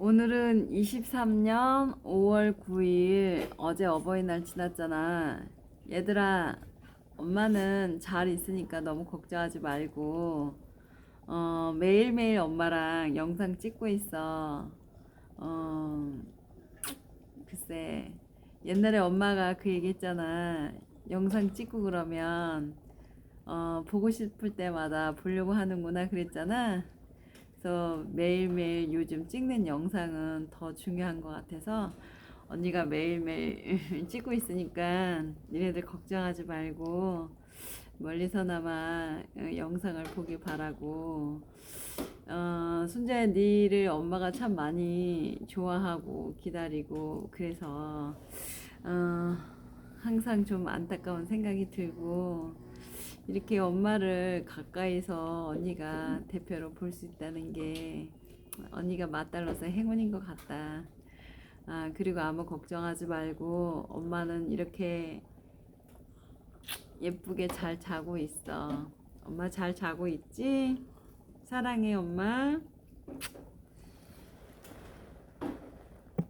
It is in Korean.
오늘은 23년 5월 9일 어제 어버이날 지났잖아. 얘들아, 엄마는 잘 있으니까 너무 걱정하지 말고 어, 매일매일 엄마랑 영상 찍고 있어. 어, 글쎄, 옛날에 엄마가 그 얘기 했잖아. 영상 찍고 그러면 어, 보고 싶을 때마다 보려고 하는구나 그랬잖아. 그래서 매일매일 요즘 찍는 영상은 더 중요한 것 같아서 언니가 매일매일 찍고 있으니까 니네들 걱정하지 말고 멀리서나마 어, 영상을 보길 바라고. 어, 순자야 니를 엄마가 참 많이 좋아하고 기다리고 그래서 어, 항상 좀 안타까운 생각이 들고 이렇게 엄마를 가까이서 언니가 대표로 볼 수 있다는 게 언니가 맞달러서 행운인 것 같다. 아, 그리고 아무 걱정하지 말고 엄마는 이렇게 예쁘게 잘 자고 있어. 엄마 잘 자고 있지? 사랑해, 엄마.